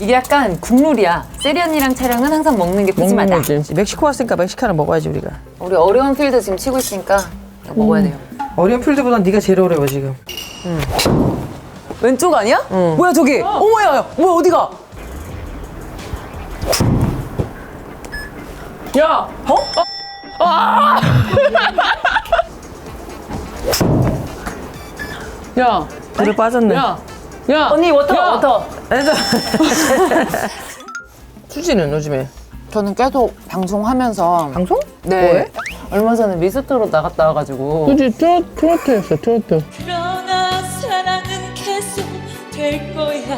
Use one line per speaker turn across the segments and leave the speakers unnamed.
이게 약간 국룰이야. 세리 언니랑 촬영은 항상 먹는 게 푸짐하다.
거지. 멕시코 왔으니까 멕시카는 먹어야지 우리가.
우리 어려운 필드 지금 치고 있으니까 이거 먹어야 돼요.
어려운 필드보단 네가 제일 어려워 지금.
왼쪽 아니야? 뭐야 저기? 어 머야, 야, 뭐야 어디가?
야! 어? 야!
물에 빠졌네.
야! 야!
언니 워터
야!
워터.
수지는 요즘에
저는 계속 방송하면서
방송?
네.
뭐해?
얼마 전에 미스트로 나갔다 와가지고
수지 트로, 트로트 했어, 트로트.
그러나 사랑은 계속 될 거야.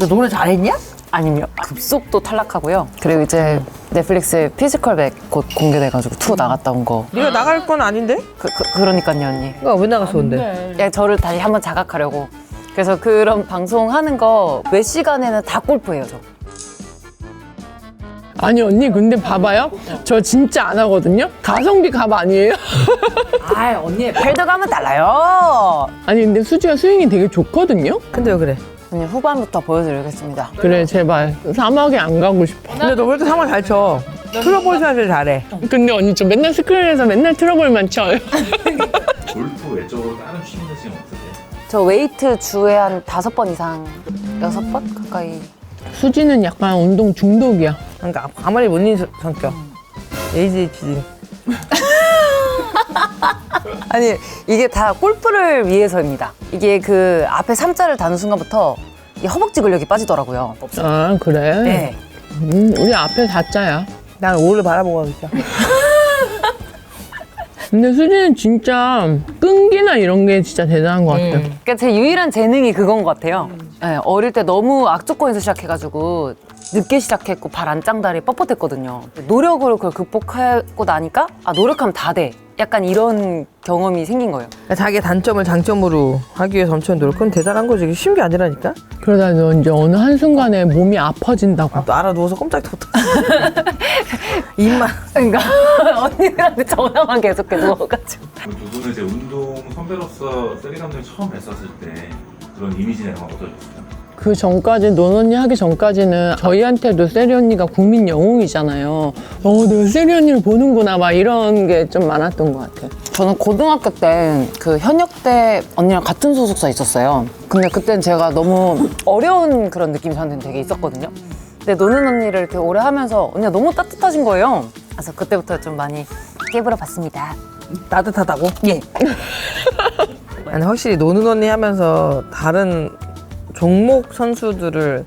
너 노래 잘했냐?
아니요 급속도 탈락하고요. 그리고 이제 넷플릭스 피지컬백 곧 공개돼가지고 투 나갔다 온 거.
네가 나갈 건 아닌데?
그, 그, 그러니까요 언니.
그왜 나가서 온대?
야, 저를 다시 한번 자각하려고. 그래서 그런 방송하는 거몇 시간에는 다 골프예요 저.
아니, 언니, 근데 봐봐요. 저 진짜 안 하거든요? 가성비 갑 아니에요?
아 언니 펠드감은 달라요.
아니, 근데 수지가 스윙이 되게 좋거든요?
근데 왜 그래?
언니 후반부터 보여드리겠습니다.
그래, 제발. 사막에 안 가고 싶어.
근데 너왜 이렇게 상황 잘 쳐? 트러블 샷을 잘해.
근데 언니 저 맨날 스크린에서 맨날 트러블만 쳐요.
골프 외적으로 다른 취미는 지금 없으세요?
저 웨이트 주에 한 다섯 번 이상, 여섯 번 가까이.
수지는 약간 운동 중독이야.
그러니까 가만히 못 있는 성격. ADHD.
아니 이게 다 골프를 위해서입니다. 이게 그 앞에 삼자를 다는 순간부터 이 허벅지 근력이 빠지더라고요.
아, 그래?
네.
음, 우리 앞에 다짜야.
난 오를 바라보고 있어.
근데 수지는 진짜 끈기나 이런 게 진짜 대단한 것 같아.
그러니까 제 유일한 재능이 그건 것 같아요. 네, 어릴 때 너무 악조건에서 시작해가지고 늦게 시작했고 발 안짱다리 뻣뻣했거든요. 노력으로 그걸 극복하고 나니까 아 노력하면 다 돼. 약간 이런 경험이 생긴 거예요.
자기의 단점을 장점으로 하기 위해서 엄청 노력. 그건 대단한 거지. 이게 쉬운 게 아니라니까.
그러다 너 이제 어느 한순간에 몸이 아파진다고.
또 알아 누워서 꼼짝도 못하고. 입만.
그러니까 언니들한테 전화만 계속해 누워가지고.
두 분은 이제 운동 선배로서 세리 감독이 처음 뵀었을 때 그런 이미지나 이런 건 어떠셨어요?
그 전까지 논 언니 하기 전까지는 저희한테도 세리 언니가 국민 영웅이잖아요. 어, 내가 세리 언니를 보는구나 막 이런 게 좀 많았던 것 같아.
저는 고등학교 때 그 현역대 언니랑 같은 소속사 있었어요. 근데 그땐 제가 너무 어려운 그런 느낌이 저한테는 되게 있었거든요. 근데 노는 언니를 이렇게 오래 하면서 언니가 너무 따뜻하신 거예요. 그래서 그때부터 좀 많이 깨물어 봤습니다.
따뜻하다고?
예.
아니 확실히 노는 언니 하면서 다른 종목 선수들을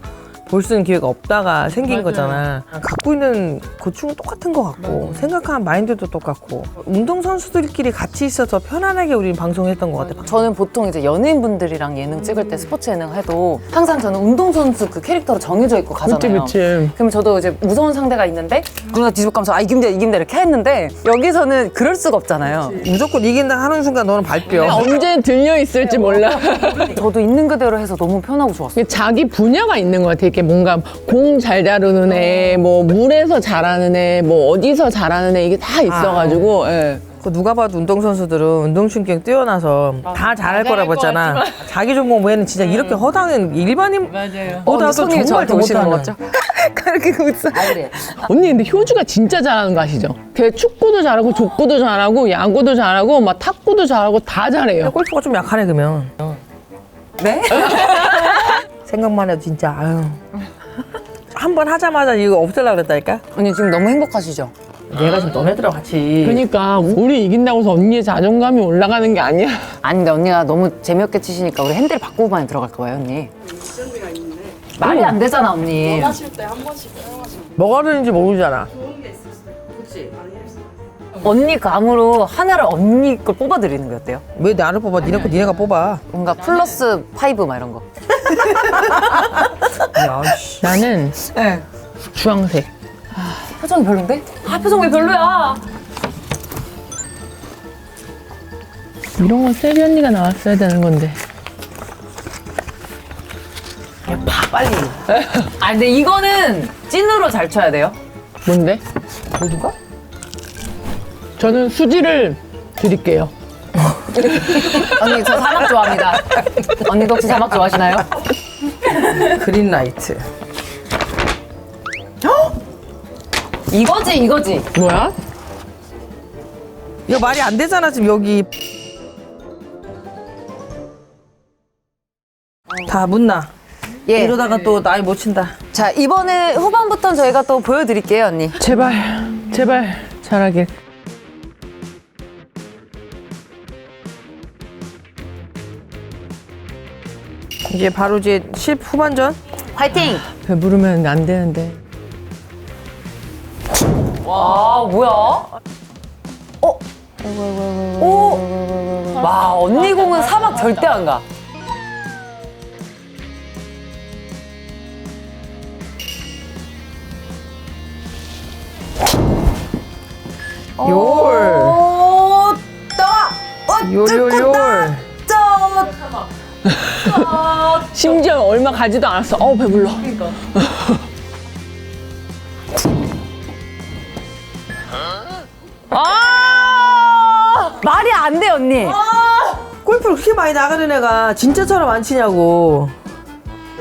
볼 수 있는 기회가 없다가 생긴 거잖아. 갖고 있는 고충은 똑같은 것 같고 생각하는 마인드도 똑같고 운동 선수들끼리 같이 있어서 편안하게 우리는 방송했던 것 같아.
저는 보통 이제 연예인분들이랑 예능 찍을 때 스포츠 예능 해도 항상 저는 운동선수 그 캐릭터로 정해져 있고 가잖아요.
그치.
그럼 저도 이제 무서운 상대가 있는데 누나 뒤집어가면서 아 이기면 돼 이렇게 했는데 여기서는 그럴 수가 없잖아요.
무조건 이긴다 하는 순간 너는 밟혀.
언제 들려 있을지 몰라.
저도 있는 그대로 해서 너무 편하고 좋았어요.
자기 분야가 있는 것 같아. 이렇게 뭔가 공 잘 다루는 애, 뭐 물에서 잘하는 애, 뭐 어디서 잘하는 애 이게 다 있어가지고. 예.
그 누가 봐도 운동 선수들은 운동 신경 뛰어나서 다 잘할 거라고 했잖아. 자기 종목 외에는 진짜 이렇게 허당은 일반인 보다도
손이
정말 더
못하는? 그렇게 웃어. 아 그래.
언니 근데 효주가 진짜 잘하는 거 아시죠? 걔 축구도 잘하고 족구도 잘하고 야구도 잘하고 막 탁구도 잘하고 다 잘해요.
골프가 좀 약하네 그러면.
네?
생각만 해도 진짜 아유. 한 번 하자마자 이거 없애려고 그랬다니까?
언니 지금 너무 행복하시죠?
얘가 지금 너네들하고 같이
그러니까 우리 이긴다고 해서 언니의 자존감이 올라가는 게 아니야.
아니 근데 언니가 너무 재미없게 치시니까 우리 핸들 바꾸고만 들어갈 거예요 언니. 말이 안 되잖아 언니.
뭐가 되는지 모르잖아.
언니 감으로 하나를 언니 걸 뽑아드리는 게 어때요?
왜 나를 뽑아? 니네 거 니네가 뽑아.
뭔가 플러스 파이브 막 이런 거.
야, 씨.
나는
네.
주황색.
표정이 별론데? 아 표정 왜 별로야?
이런 건 세리 언니가 나왔어야 되는 건데.
빨리.
아 근데 이거는 찐으로 잘 쳐야 돼요.
뭔데?
누가?
저는 수지를 드릴게요.
언니 저 사막 좋아합니다. 언니도 혹시 사막 좋아하시나요?
그린라이트.
이거지 이거지.
뭐야?
이거 말이 안 되잖아 지금 여기. 다 묻나.
예.
이러다가 또 나이 못 친다.
자 이번에 후반부터 저희가 또 보여드릴게요 언니.
제발, 제발 잘하길.
이제 바로 이제 10 후반전.
화이팅.
배부르면 안 되는데.
와 뭐야? 어? 오. 와 언니 공은 사막 절대 안 가.
열.
오 따. 어
요요요.
짜.
심지어 얼마 가지도 않았어. 어 배불러.
아 말이 안 돼 언니.
골프를 그렇게 많이 나가는 애가 진짜처럼 안 치냐고.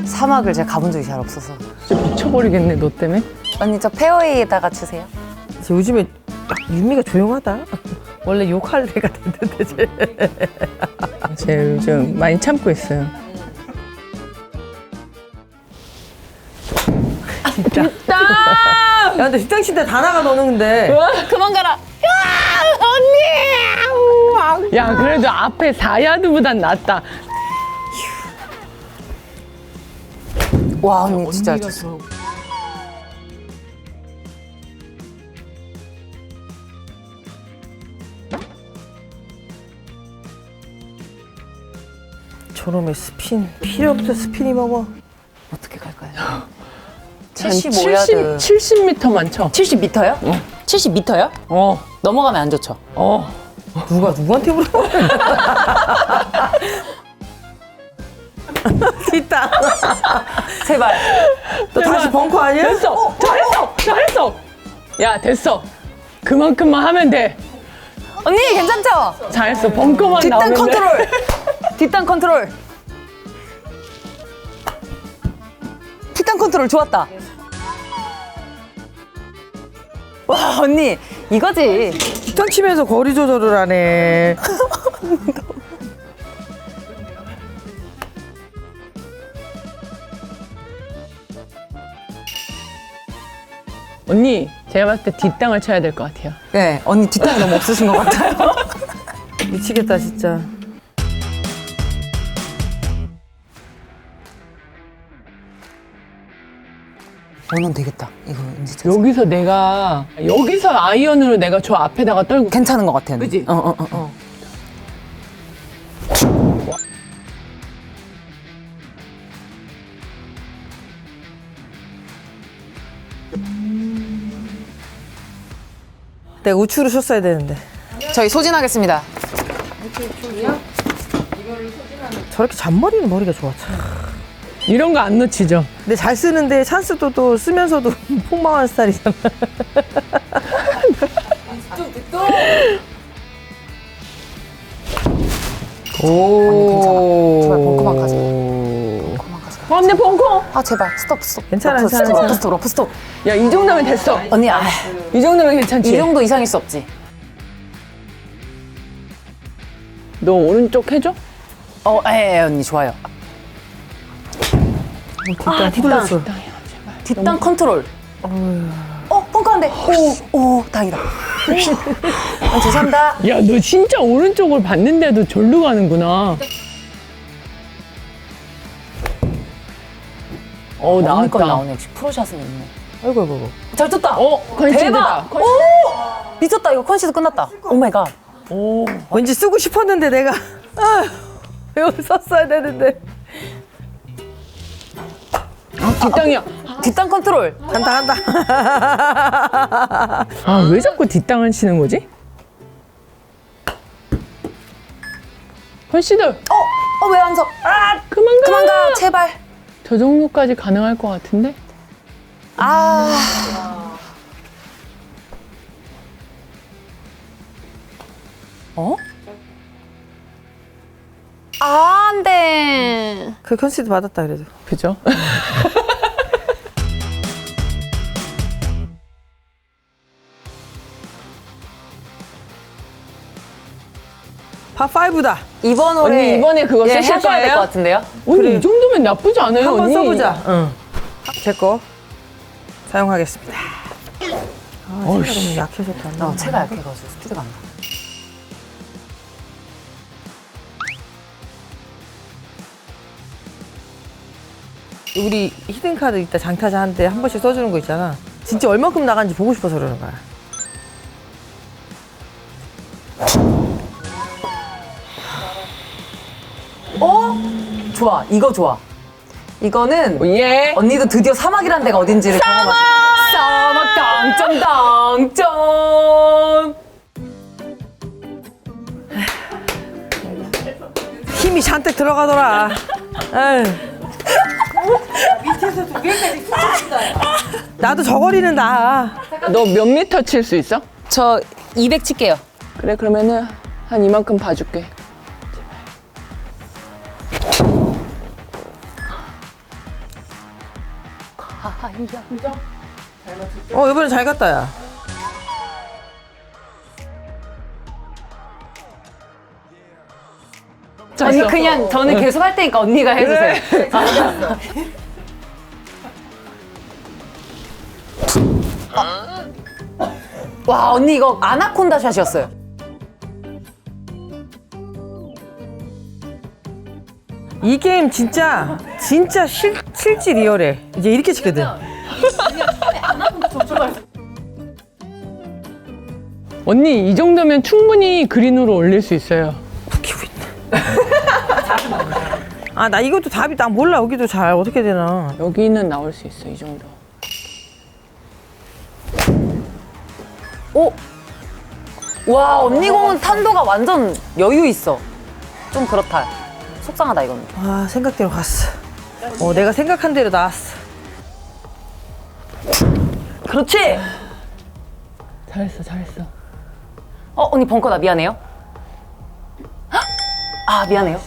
사막을 제가 가본 적이 잘 없어서.
진짜 미쳐버리겠네 너 때문에.
언니 저 페어웨이에다가 치세요.
그래서 요즘에 딱 유미가 조용하다. 원래 욕할 때가 됐는데 쟤.
제 요즘 많이 참고 있어요.
야 근데 칠때 다 나가 너는 근데.
그만 가라.
야 그래도 앞에 4야드보단 낫다.
와 언니 진짜.
저놈의 스핀 필요 없어 스핀이 먹어.
어떻게 갈까요?
한
75야드.
70, 70m만 쳐.
70m요? 70m요?
어,
넘어가면 안 좋죠.
어.
누가 누구한테 물어? 있다.
제발.
너 다시 벙커 아니야?
됐어. 잘했어. 잘했어. 야 됐어. 그만큼만 하면 돼.
언니 괜찮죠?
잘했어. 벙커만
뒷땅
나오면
컨트롤. 뒷땅 컨트롤. 뒷땅 컨트롤 좋았다. 와 언니 이거지.
뒷땅 치면서 거리 조절을 하네.
언니 제가 봤을 때 뒷땅을 쳐야 될 것 같아요.
네 언니 뒷땅이 너무 없으신 것 같아요.
미치겠다 진짜.
원원 되겠다. 이거 진짜
여기서 내가 여기서 아이언으로 내가 저 앞에다가 떨고
괜찮은 것 같아.
그지?
어, 어, 어, 어.
내가 우측으로 쳤어야 되는데.
저희 소진하겠습니다.
저렇게 잔머리는 머리가 좋아. 참.
이런 거 안 놓치죠.
근데 잘 쓰는데 찬스도 또 쓰면서도 폭망한 스타일이잖아. 오.
제발 벙커만 가자.
어, 벙커.
아 제발 스톱 스톱.
괜찮아,
러프,
괜찮아,
스톱. 러프 스톱 러프 스톱.
야 이 정도면 됐어.
언니 아,
이 정도면 괜찮지.
이 정도 이상일 수 없지.
너 오른쪽 해줘?
어, 예, 예, 언니 좋아요.
뒷땅 휘둘렀어.
뒷땅 컨트롤. 어, 펑크 안 돼. 오, 오, 다행이다. 어, 죄송합니다.
야 너 진짜 오른쪽을 봤는데도 절로 가는구나. 어 나왔다.
나오네. 역시 프로샷은 있네.
아이고 아이고. 아이고.
잘 쳤다.
어.
대박. 오, 미쳤다. 이거 컨시드 끝났다. 오 마이 갓.
오.
왠지 쓰고 싶었는데 내가 아, 여기 썼어야 되는데.
뒷땅이야.
뒷땅 컨트롤.
간다 간다.
아 왜 자꾸 뒷땅을 치는 거지? 컨시드.
어, 어, 왜안 서? 아,
그만 가.
그만 가. 제발.
저 정도까지 가능할 것 같은데?
아. 어? 아, 안 돼.
그 컨시드 받았다 그래도.
그죠?
파 5다.
이번
언니
올해
이번에 그거
예,
쓰실 거예요?
것 같은데요?
언니
그래.
이 정도면 나쁘지 않아요
한번
언니.
써보자. 응. 제거 사용하겠습니다. 아, 너무 약해서 안 나.
어, 채가 약해가지고 스피드가 안 나.
우리 히든 카드 이따 장타자 한테 한 번씩 써주는 거 있잖아. 진짜 얼마큼 나간지 보고 싶어서 그러는 거야.
좋아, 이거 좋아. 이거는
예.
언니도 드디어 사막이란 데가 어딘지를 경험하시.
사막 당첨 당첨.
힘이 잔뜩 들어가더라. 에휴. 나도 저거리는 나.
너 몇 미터 칠 수 있어?
저 200 칠게요.
그래 그러면은 한 이만큼 봐줄게.
어 이번엔 잘 갔다 야.
언니 그냥 저는 계속 할 테니까 언니가 해주세요. 아. 와 언니 이거 아나콘다 샷이었어요.
이 게임 진짜 진짜 실 실질 리얼해. 이제 이렇게 치거든.
언니 이 정도면 충분히 그린으로 올릴 수 있어요.
웃기고 있네. 아 나 이것도 답이 나 몰라 여기도 잘 어떻게 되나.
여기는 나올 수 있어 이 정도.
오. 와 언니 공은 탄도가 완전 여유 있어. 좀 그렇다. 속상하다 이건.
아 생각대로 갔어. 어 내가 생각한 대로 나왔어.
그렇지.
잘했어 잘했어.
어 언니 벙커다 미안해요. 헉! 아 미안해요.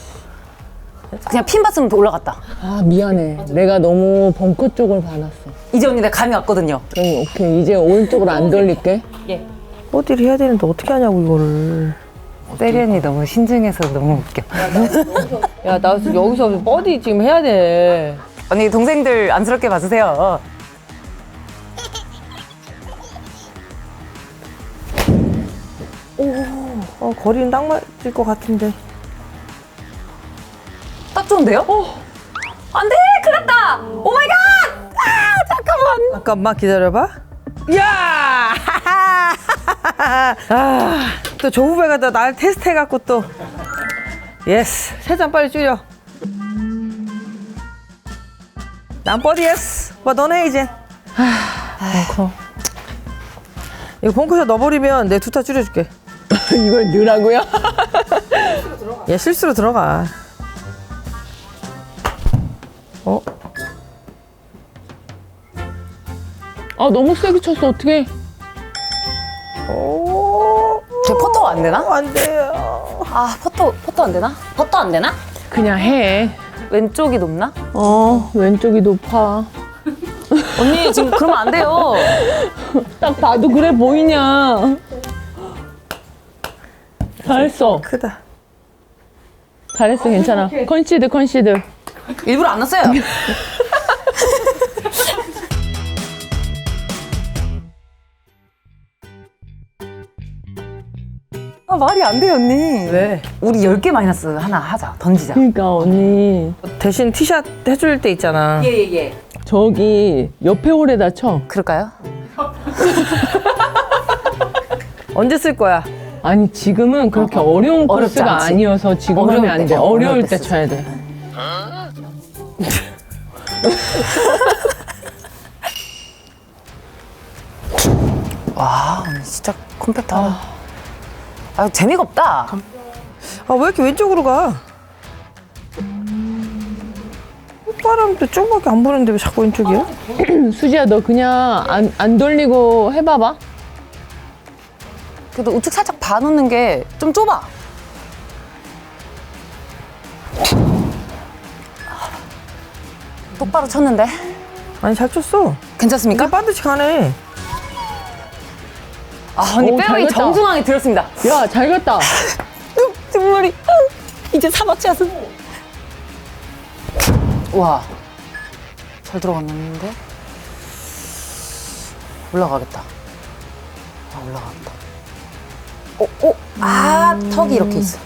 그냥 핀 봤으면 더 올라갔다.
아 미안해. 내가 너무 벙커 쪽을 봐놨어.
이제 언니 내가 감이 왔거든요.
그럼 오케이 이제 오른쪽으로 안 돌릴게.
어디를 해야 되는데 어떻게 하냐고 이거를.
언니 너무 신중해서 너무 웃겨.
야 나 여기서 버디 지금 해야 돼.
언니 동생들 안쓰럽게 봐주세요.
어 거리는 딱 맞을 것 같은데.
딱 좋은데요? 안 돼 큰일 났다. 오 마이 갓. 아 잠깐만.
잠깐만 기다려봐. 야! 아, 또 조부배가 또 날 테스트해갖고 또. 예스. 세 잔 빨리 줄여. 난 버디 예스. 뭐 너네 이제. 벙커. 이거 벙커에서 넣어버리면 내두타 줄여줄게.
이걸 넣으라고요?
얘 실수로 들어가. 어?
아 너무 세게 쳤어 어떻게?
오.
안 되나?
어, 안 돼요.
아 퍼터 퍼터 안 되나? 퍼터 안 되나?
그냥 해.
왼쪽이 높나?
어 왼쪽이 높아.
언니 지금 그러면 안 돼요.
딱 봐도 그래 보이냐? 잘했어.
크다.
잘했어 괜찮아. 컨시드 컨시드.
일부러 안 왔어요. 아 말이 안 돼요 언니.
왜?
우리 10개 마이너스 하나 하자. 던지자.
그러니까 언니
대신 티샷 해줄 때 있잖아.
예예예.
저기 옆에 홀에다 쳐.
그럴까요?
언제 쓸 거야?
아니 지금은 그렇게 어려운
어렵지
코스가
않지.
아니어서 지금
어려울
하면 안
때,
돼.
어,
어려울
어려울
때
때
쳐야 돼.
와 언니 진짜 컴팩트 하다. 아 재미가 없다.
아, 왜 이렇게 왼쪽으로 가? 바람도 조금밖에 안 부는데 왜 자꾸 왼쪽이야?
수지야 너 그냥 안, 안 돌리고 해봐봐.
그래도 우측 살짝 봐놓는 게 좀 좁아. 똑바로 쳤는데
아니 잘 쳤어.
괜찮습니까?
이게 반드시 가네.
아 언니
오,
페어웨이
잘 갔다.
정중앙에 들었습니다.
야, 잘 갔다.
두 마리 이제 사박샷은 와. 잘 들어갔는데 올라가겠다. 아 올라가겠다. 오, 오, 아 턱이 이렇게 있어.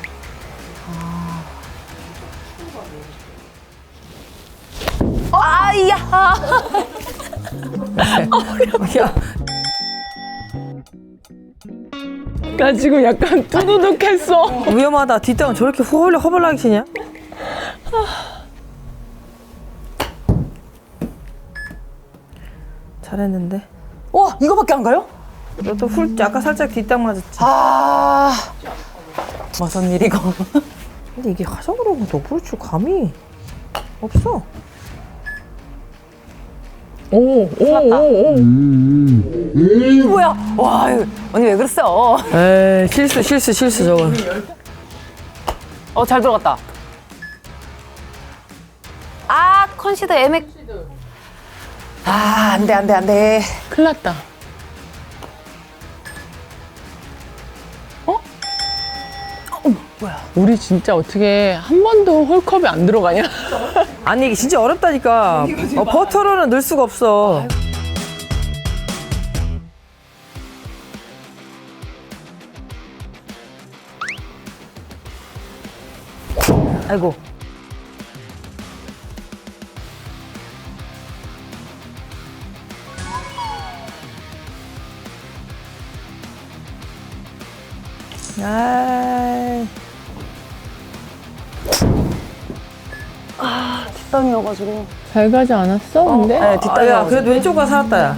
아. 아이야.
야,
나 지금 약간 뚜두둑했어.
위험하다. 뒷땅은 저렇게 허벌려 허벌나게 치냐? 잘했는데.
와 이거밖에 안 가요?
너도 훌 아까 살짝 뒷땅 맞았지.
아 무슨 일이고?
근데 이게 화성으로 너프를 칠 감이 없어.
오, 오,
났다.
오, 오.
뭐야? 와 언니 왜 그랬어?
에이 실수 실수 실수 저거.
어 잘 들어갔다. 아 컨시드 애매. 아 안 돼 안 돼 안 돼.
큰일 났다. 어?
뭐야?
우리 진짜 어떻게 한 번도 홀컵이 안 들어가냐?
아니 이게 진짜 어렵다니까. 어, 버터로는 넣을 수가 없어. 아이고. 아
뒷땅이어가지고.
잘 가지 않았어, 근데?
네
아, 야,
뒷땅이어가지고.
그래도 왼쪽가 살았다, 야.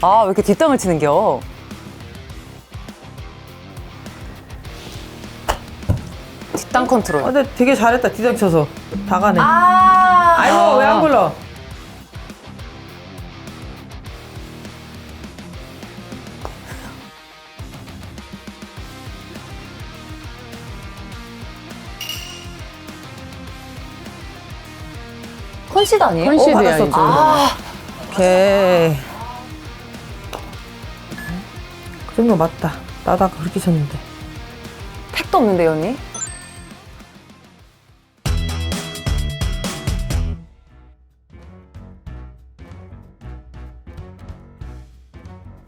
아 왜 이렇게 뒷땅을 치는겨? 뒷땅 컨트롤.
아, 근데 되게 잘했다, 뒤장 쳐서. 다 가네.
아.
아이고, 왜 안 굴러?
컨시드 아니에요?
컨시드야,
어.
이제.
아
오케이. 그 정도 맞다. 나도 아까 그렇게 쳤는데.
택도 없는데요 언니?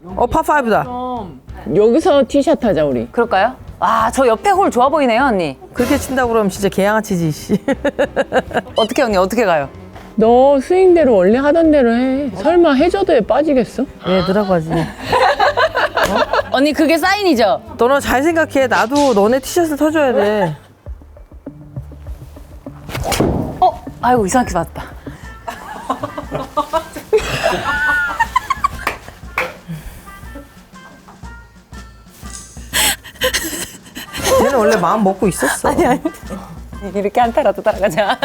어, 파5다.
여기서 티샷 하자, 우리.
그럴까요? 아저 옆에 홀 좋아 보이네요 언니.
그렇게 친다고 그러면 진짜 개양아치지, 씨.
어떻게 언니 어떻게 가요?
너 스윙대로 원래 하던 대로 해. 설마 해저드에 빠지겠어?
얘 들어가지.
언니 그게 사인이죠?
너는 잘 생각해. 나도 너네 티셔츠 터줘야 돼.
어? 아이고 이상하게 맞다.
얘는 원래 마음 먹고 있었어.
아니 아니. 이렇게 한타라도 따라가자.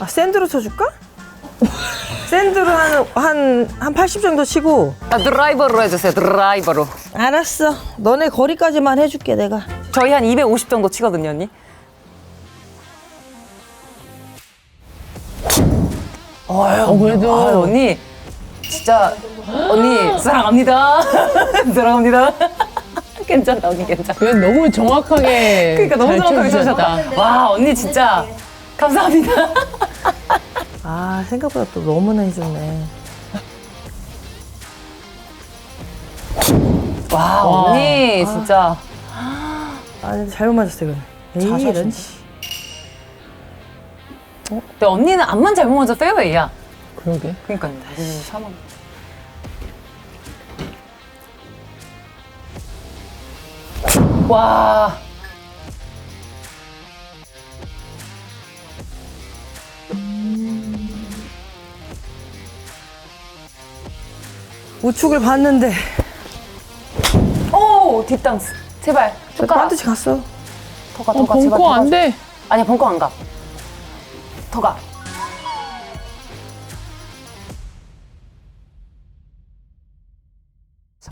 아, 샌드로 쳐줄까? 샌드로 한, 한, 한 80 정도 치고.
아, 드라이버로 해주세요. 드라이버로.
알았어. 너네 거리까지만 해줄게, 내가.
저희 한 250 정도 치거든요, 언니.
어, 그래도.
아, 언니 진짜 언니 사랑합니다. 사랑합니다. 괜찮다, 언니 괜찮다.
왜 너무 정확하게.
그러니까 너무
잘
정확하게
쳐주셨다.
쳐주셨다. 와, 언니 진짜 감사합니다.
아, 생각보다 또 너무나 해줬네.
와,
와.
언니 진짜.
아, 근데 잘못 맞았어, 이거는. 에이, 이런,
자.
씨.
근데 언니는 앞만 잘못 맞아 페어웨이야.
그러게.
그러니까 다시 샤먼. 와.
우측을 봤는데.
오 뒷땅스. 제발. 손가락.
반드시 갔어.
더가
어,
더가 제발.
벙커
더 가.
안 돼.
아니야 벙커 안 가. 더 가.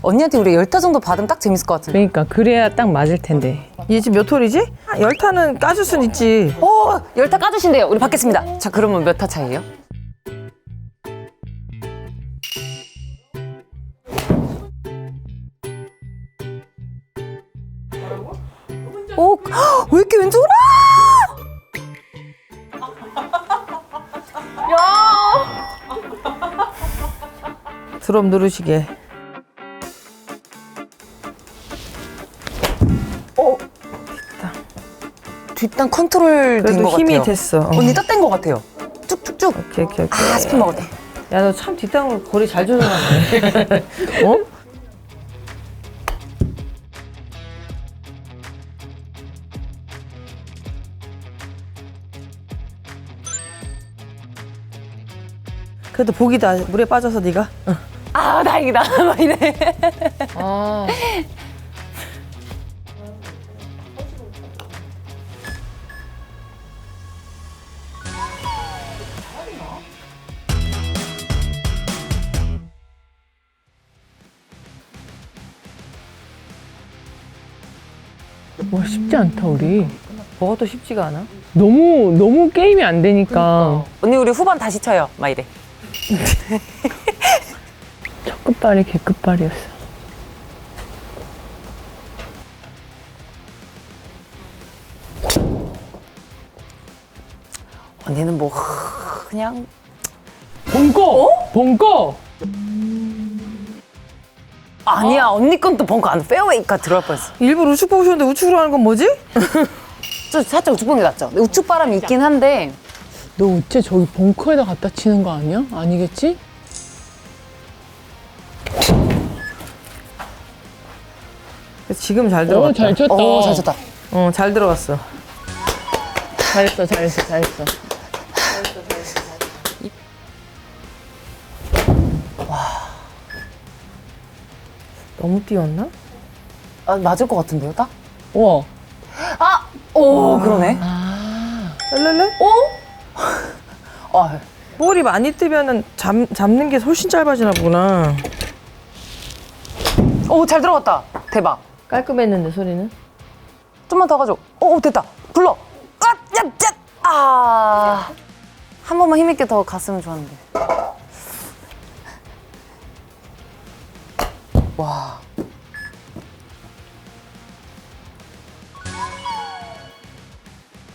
언니한테 우리 열타 정도 받으면 딱 재밌을 것 같은데.
그러니까 그래야 딱 맞을 텐데.
얘 지금 몇 홀이지? 아, 열 타는 까줄 순 있지.
오, 열타 까주신대요. 우리 받겠습니다. 자, 그러면 몇 타 차이예요?
드럼 누르시게.
뒷단 컨트롤 된
그래도
것
힘이
같아요.
됐어. 어.
언니 떴된 것 같아요. 쭉쭉쭉.
오케이, 오케이, 오케이.
아, 먹을 때.
야, 너 참 뒷땅으로 거리 잘 조절하네. 어? 그래도 복이다. 물에 빠져서 네가. 어.
아, 다행이다. 막 이래.
아. 와 쉽지 않다 우리.
뭐가 또 쉽지가 않아.
너무 너무 게임이 안 되니까
언니, 우리 후반 다시 쳐요. 막 이래.
첫 끝발이 개 끝발이었어.
언니는 뭐, 그냥.
bongo, bongo.
아니야, 언니 건 또 벙커 안 페어웨이가 들어갈 뻔했어.
일부러 우측 보셨는데 우측으로 하는 건 뭐지?
저 살짝 우측 보는 게 낫죠. 근데 우측 바람이 있긴 한데,
너 어째 저기 벙커에다 갖다 치는 거 아니야? 아니겠지?
지금 잘 들어갔다.
오, 잘 쳤다.
오, 잘 쳤다.
어, 잘 들어갔어.
잘했어, 잘했어, 잘했어.
너무 뛰었나?
아, 맞을 것 같은데요, 딱?
우와.
아! 오, 그러네.
랄랄라?
아,
볼이 많이 뜨면은 잡, 잡는 게 훨씬 짧아지나 보구나.
오, 잘 들어갔다. 대박.
깔끔했는데 소리는?
좀만 더 가줘. 오, 됐다. 불러. 아, 야, 야! 아. 한 번만 힘있게 더 갔으면 좋았는데. 와.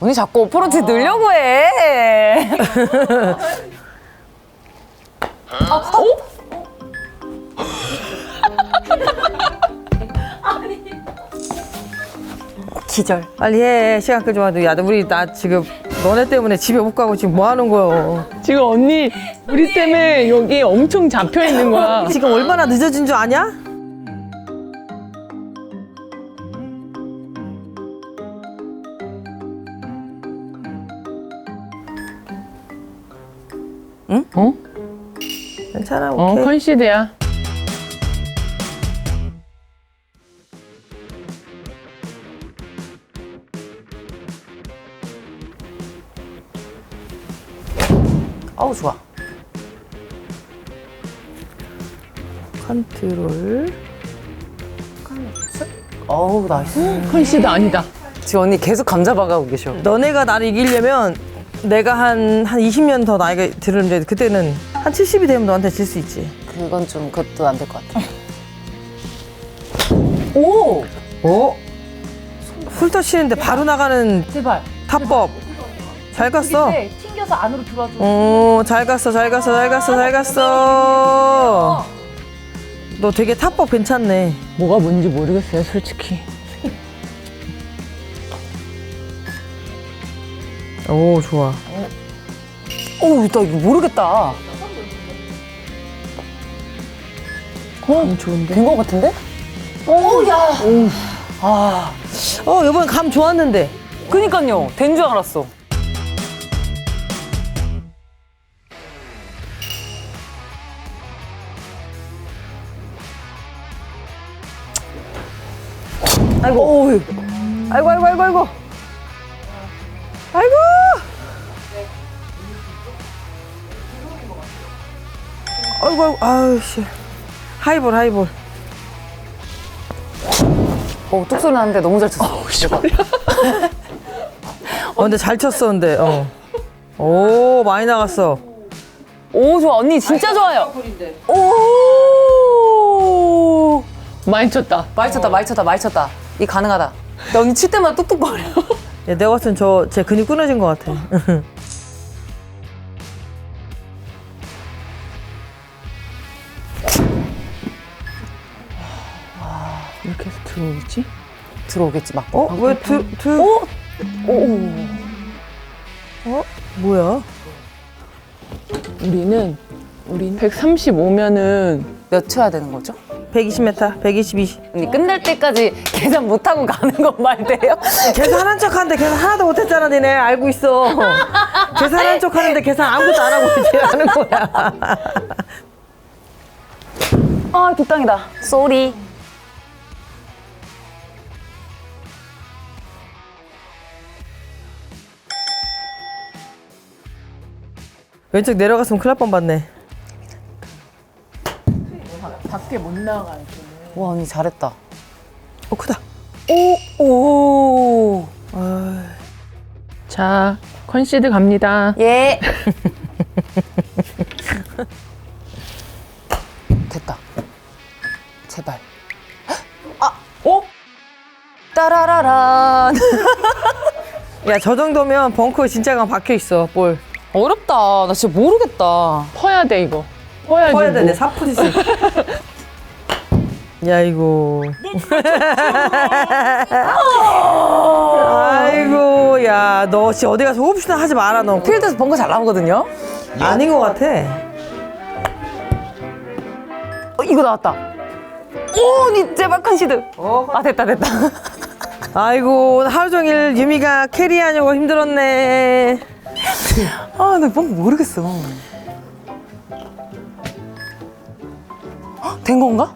언니 자꾸 어프로치 늘려고 해. 기절.
빨리 해. 시간 끌지 마. 야, 너 우리 나 지금 너네 때문에 집에 못 가고 지금 뭐 하는 거야?
지금 언니, 우리 때문에 여기 엄청 잡혀 있는 거야.
지금 얼마나 늦어진 줄 아냐?
어?
괜찮아.
어,
오케이.
컨시드야.
컨트롤.
어우, 나이스.
컨시드 아니다.
지금 언니 계속 감잡아가고 계셔.
너네가 나를 이기려면 내가 한, 한 20년 더 나이가 들으면 돼. 그때는 한 70이 되면 너한테 질 수 있지.
그건 좀, 그것도 안 될 것 같아. 오!
어? 훑어 치는데 바로 나가는
제발.
탑법. 잘 갔어.
튕겨서 안으로 들어와줘.
어, 잘 갔어, 잘 갔어, 잘 갔어, 잘 갔어. 너 되게 탑법 괜찮네.
뭐가 뭔지 모르겠어요, 솔직히.
오, 좋아.
오, 나 이거 모르겠다.
감 좋은데?
된 것 같은데? 오, 야. 아,
어, 이번 감 좋았는데.
그니까요. 된 줄 알았어. 아이고. 오, 아이고, 아이고, 아이고, 아이고.
아이고! 아이고, 아이고, 아유, 씨. 하이볼, 하이볼.
어, 뚝소리 나는데 너무 잘 쳤어.
어, 근데 잘 쳤어, 근데. 어. 오, 많이 나갔어.
오, 좋아. 언니 진짜 좋아요. 오!
많이 쳤다.
많이 쳤다, 많이 쳤다, 많이 쳤다. 이 가능하다. 나 언니 칠 때마다 뚝뚝 거려.
야, 내가 봤을 땐 저, 제 근육 끊어진 것 같아.
이렇게 해서 들어오겠지?
들어오겠지, 막.
어? 왜 두, 두.
오! 오!
어? 뭐야?
우리는 우린 135면은
몇 쳐야 되는 거죠?
120m, 122.
언니 끝날 때까지 계산 못 하고 가는 건 말돼요?
계산한 척 하는데 계산 하나도 못 했잖아, 니네. 알고 있어. 계산한 척 하는데 계산 아무것도 안 하고 이제 하는 거야.
아, 뒷땅이다. 쏘리.
왼쪽 내려갔으면 큰일 날 뻔 봤네.
밖에 못 나가.
와, 언니 잘했다.
어, 크다.
오! 오!
자, 컨시드 갑니다.
예. 됐다. 제발. 아, 어? 따라라란.
야, 저 정도면 벙커에 진짜 강 박혀 있어, 볼.
어렵다. 나 진짜 모르겠다.
퍼야 돼 이거. 퍼야지.
퍼야 되네,
뭐.
사푸지지. 야, 이거. 아이고, 야, 너 진짜 어디 가서 호흡시나 하지 마라, 너.
필드에서 벙커 잘 나오거든요.
아닌 것 같아.
어, 이거 나왔다. 오, 언니 제발 컨시드.
어?
아, 됐다, 됐다.
아이고, 오늘 하루 종일 유미가 캐리하냐고 힘들었네.
아, 나 벙커 모르겠어. 된 건가?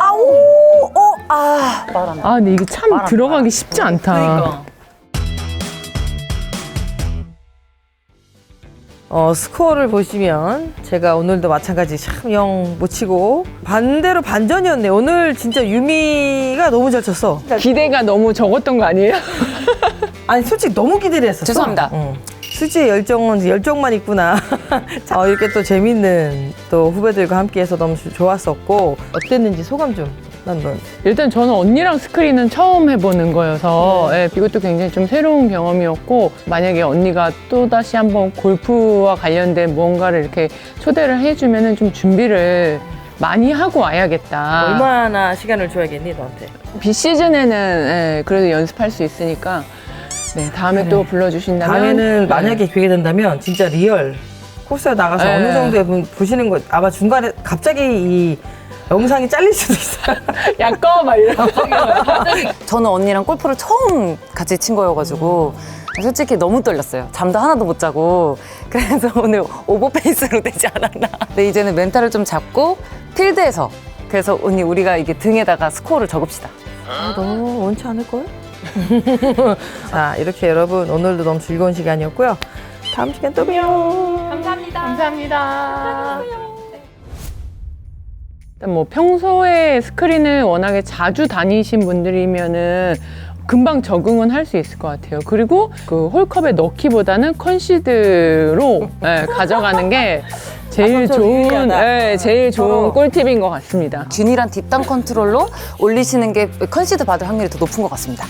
아우, 어, 아. 말안
아, 근데 이게
참말 안-
들어가기 쉽지 않다.
그러니까.
어, 스코어를 보시면 제가 오늘도 마찬가지 참 영 못 치고 반대로 반전이었네. 오늘 진짜 유미가 너무 잘 쳤어.
기대가 너무 적었던 거 아니에요?
아니 솔직히 너무 기대를 했었어.
죄송합니다.
응. 수지의 열정은 열정만 있구나. 어, 이렇게 또 재밌는 또 후배들과 함께해서 너무 조- 좋았었고 어땠는지 소감 좀.
일단 저는 언니랑 스크린은 처음 해보는 거여서 예, 이것도 굉장히 좀 새로운 경험이었고 만약에 언니가 또 다시 한번 골프와 관련된 무언가를 이렇게 초대를 해주면은 좀 준비를 많이 하고 와야겠다.
얼마나 시간을 줘야겠니 너한테?
비시즌에는 예, 그래도 연습할 수 있으니까 네 다음에 또 불러주신다면
다음에는
네.
만약에 그게 된다면 진짜 리얼 코스에 나가서
네.
어느 정도에 보- 보시는 거 아마 중간에 갑자기 이 영상이 잘릴 수도 있어요.
야 꺼! 막 이러고
저는 언니랑 골프를 처음 같이 친 거여가지고 솔직히 너무 떨렸어요. 잠도 하나도 못 자고 그래서 오늘 오버페이스로 되지 않았나. 근데 이제는 멘탈을 좀 잡고 필드에서 그래서 언니 우리가 이게 등에다가 스코어를 적읍시다.
아, 너 원치 않을걸? 자, 이렇게 여러분 오늘도 너무 즐거운 시간이었고요. 다음 시간 또 봬요.
감사합니다. 일단 뭐 평소에 스크린을 워낙에 자주 다니신 분들이면은 금방 적응은 할 수 있을 것 같아요. 그리고 그 홀컵에 넣기보다는 컨시드로 예, 가져가는 게 제일
아, 좀
좋은. 예, 제일 좋은
어.
꿀팁인 것 같습니다.
균일한 뒷땅 컨트롤로 올리시는 게 컨시드 받을 확률이 더 높은 것 같습니다.